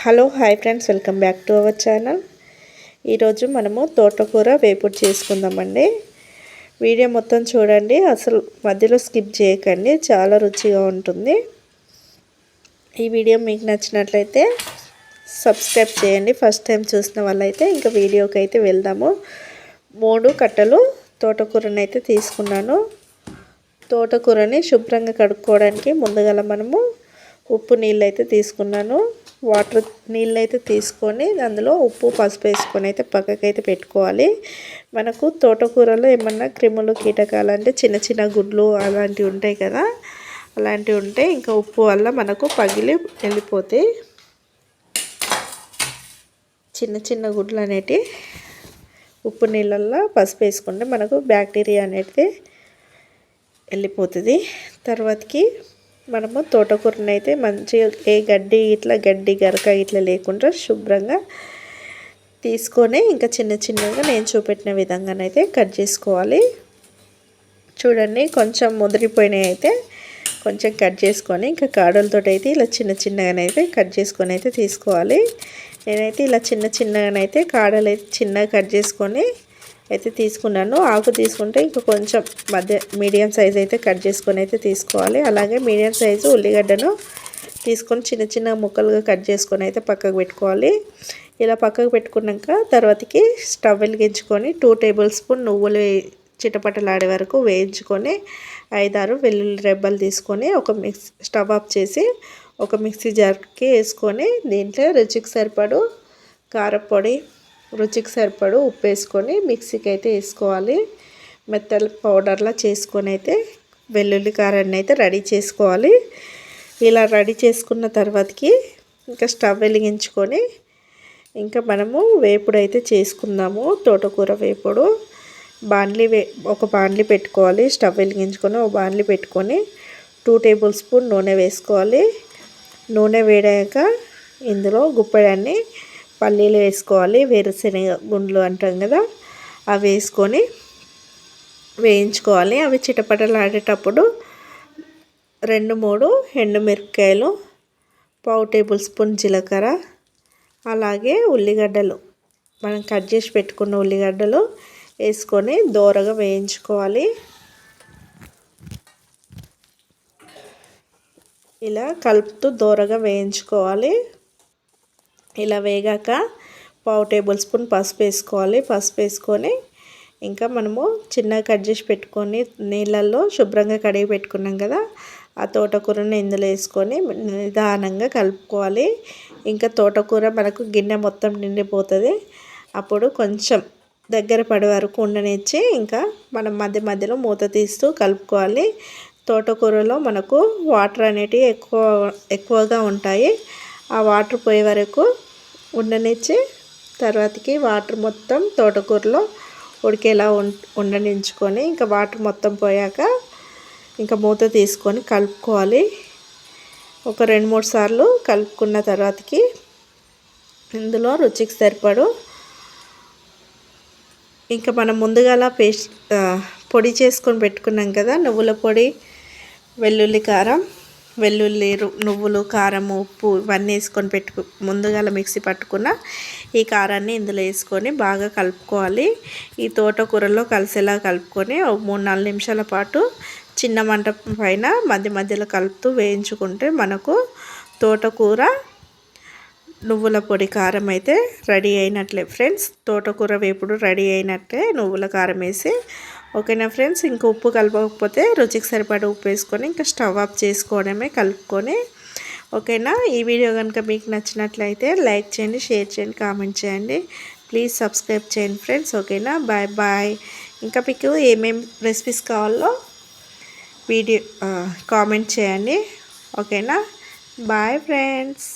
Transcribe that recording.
Hello hi friends welcome back to our channel. ఈరోజు మనము తోటకూర వేపుడు చేసుకుందామండి. వీడియో మొత్తం చూడండి అసలు మధ్యలో స్కిప్ చేయకండి చాలా రుచిగా ఉంటుంది. ఈ వీడియో మీకు నచ్చినట్లయితే సబ్స్క్రైబ్ చేయండి. ఫస్ట్ టైం చూసిన వాళ్ళైతే ఇంకా వీడియోకి అయితే వెళ్దాము. మూడు కట్టలు తోటకూరని అయితే తీసుకున్నాను. తోటకూరని శుభ్రంగా కడుక్కోవడానికి ముందుగా మనము ఉప్పు నీళ్ళు అయితే తీసుకున్నాను. వాటర్ నీళ్ళు అయితే తీసుకొని అందులో ఉప్పు పసుపు వేసుకొని అయితే పక్కకైతే పెట్టుకోవాలి. మనకు తోటకూరలో ఏమన్నా క్రిములు కీటకాలు అంటే చిన్న చిన్న గుడ్లు అలాంటివి ఉంటాయి కదా అలాంటివి ఉంటే ఇంకా ఉప్పు వల్ల మనకు పగిలి వెళ్ళిపోతాయి చిన్న చిన్న గుడ్లు అనేటివి ఉప్పు నీళ్ళల్లో పసుపు వేసుకుంటే మనకు బ్యాక్టీరియా అనేది వెళ్ళిపోతుంది. తర్వాతకి మనము తోటకూరని అయితే మంచిగా ఏ గడ్డి ఇట్లా గడ్డి గరక ఇట్లా లేకుండా శుభ్రంగా తీసుకొని ఇంకా చిన్న చిన్నగా నేను చూపెట్టిన విధంగానైతే కట్ చేసుకోవాలి. చూడండి కొంచెం ముదిరిపోయినాయి అయితే కొంచెం కట్ చేసుకొని ఇంకా కాడలతో అయితే ఇలా చిన్న చిన్నగానైతే కట్ చేసుకొని అయితే తీసుకోవాలి. నేనైతే ఇలా చిన్న చిన్నగానైతే కాడలు అయితే చిన్నగా కట్ చేసుకొని అయితే తీసుకున్నాను. ఆకు తీసుకుంటే ఇంకా కొంచెం మధ్య మీడియం సైజ్ అయితే కట్ చేసుకొని అయితే తీసుకోవాలి. అలాగే మీడియం సైజు ఉల్లిగడ్డను తీసుకొని చిన్న చిన్న ముక్కలుగా కట్ చేసుకొని అయితే పక్కకు పెట్టుకోవాలి. ఇలా పక్కకు పెట్టుకున్నాక తర్వాతకి స్టవ్ వెలిగించుకొని టూ టేబుల్ స్పూన్ నువ్వులు చిటపటలాడే వరకు వేయించుకొని ఐదారు వెల్లుల్లి రెబ్బలు తీసుకొని ఒక మిక్స్ స్టవ్ ఆఫ్ చేసి ఒక మిక్సీ జార్కి వేసుకొని దీంట్లో రుచికి సరిపడు కారపొడి రుచికి సరిపడు ఉప్పు వేసుకొని మిక్సీకి అయితే వేసుకోవాలి. మెత్తల పౌడర్లా చేసుకొని అయితే వెల్లుల్లి కారాన్ని అయితే రెడీ చేసుకోవాలి. ఇలా రెడీ చేసుకున్న తర్వాతకి ఇంకా స్టవ్ వెలిగించుకొని ఇంకా మనము వేపుడు అయితే చేసుకుందాము. తోటకూర వేపుడు. బాండ్లీ వే ఒక బాండ్లీ పెట్టుకోవాలి. స్టవ్ వెలిగించుకొని ఒక బాండ్లీ పెట్టుకొని టూ టేబుల్ స్పూన్ నూనె వేసుకోవాలి. నూనె వేడాక ఇందులో గుప్పెడాన్ని పల్లీలు వేసుకోవాలి వేరుశనగ గుండ్లు అంటాం కదా అవి వేసుకొని వేయించుకోవాలి. అవి చిటపటలాడేటప్పుడు రెండు మూడు ఎండుమిరపకాయలు పావు టేబుల్ స్పూన్ జీలకర్ర అలాగే ఉల్లిగడ్డలు. మనం కట్ చేసి పెట్టుకున్న ఉల్లిగడ్డలు వేసుకొని దోరగా వేయించుకోవాలి. ఇలా కలుపుతూ దోరగా వేయించుకోవాలి. ఇలా వేగాక పావు టేబుల్ స్పూన్ పసుపు వేసుకోవాలి. పసుపు వేసుకొని ఇంకా మనము చిన్నగా కట్ చేసి పెట్టుకొని నీళ్ళల్లో శుభ్రంగా కడిగి పెట్టుకున్నాం కదా ఆ తోటకూరను ఇందులో వేసుకొని నిదానంగా కలుపుకోవాలి. ఇంకా తోటకూర మనకు గిన్నె మొత్తం నిండిపోతుంది. అప్పుడు కొంచెం దగ్గర పడే వరకు ఉండనిచ్చి ఇంకా మనం మధ్య మధ్యలో మూత తీస్తూ కలుపుకోవాలి. తోటకూరలో మనకు వాటర్ అనేటివి ఎక్కువ ఎక్కువగా ఉంటాయి. ఆ వాటర్ పోయే వరకు ఉండనిచ్చి తర్వాతకి వాటర్ మొత్తం తోటకూరలో ఉడికేలా ఉండనించుకొని ఇంకా వాటర్ మొత్తం పోయాక ఇంకా మూత తీసుకొని కలుపుకోవాలి. ఒక రెండు మూడు సార్లు కలుపుకున్న తర్వాతకి ఇందులో రుచికి సరిపడు ఇంకా మనం ముందుగా పేస్ట్ పొడి చేసుకొని పెట్టుకున్నాం కదా నువ్వుల పొడి వెల్లుల్లి కారం వెల్లుల్లి నువ్వులు కారం ఉప్పు ఇవన్నీ వేసుకొని పెట్టుకు ముందుగా మిక్సీ పట్టుకున్న ఈ కారాన్ని ఇందులో వేసుకొని బాగా కలుపుకోవాలి. ఈ తోటకూరలో కలిసేలా కలుపుకొని ఒక మూడు నాలుగు నిమిషాల పాటు చిన్న మంట పైన మధ్య మధ్యలో కలుపుతూ వేయించుకుంటే మనకు తోటకూర నువ్వుల పొడి కారం అయితే రెడీ అయినట్లే ఫ్రెండ్స్. తోటకూర వేపుడు రెడీ అయినట్లే నువ్వుల కారం వేసి. ఓకేనా ఫ్రెండ్స్? ఇంకా ఉప్పు కలపకపోతే రుచికి సరిపడా ఉప్పు వేసుకొని ఇంకా స్టవ్ ఆఫ్ చేసుకోవడమే కలుపుకొని. ఓకేనా? ఈ వీడియో కనుక మీకు నచ్చినట్లయితే లైక్ చేయండి షేర్ చేయండి కామెంట్ చేయండి. ప్లీజ్ సబ్స్క్రైబ్ చేయండి ఫ్రెండ్స్. ఓకేనా? Bye bye. ఇంకా మీకు ఏమేమి రెసిపీస్ కావాలో వీడియో కామెంట్ చేయండి. ఓకేనా? Bye friends.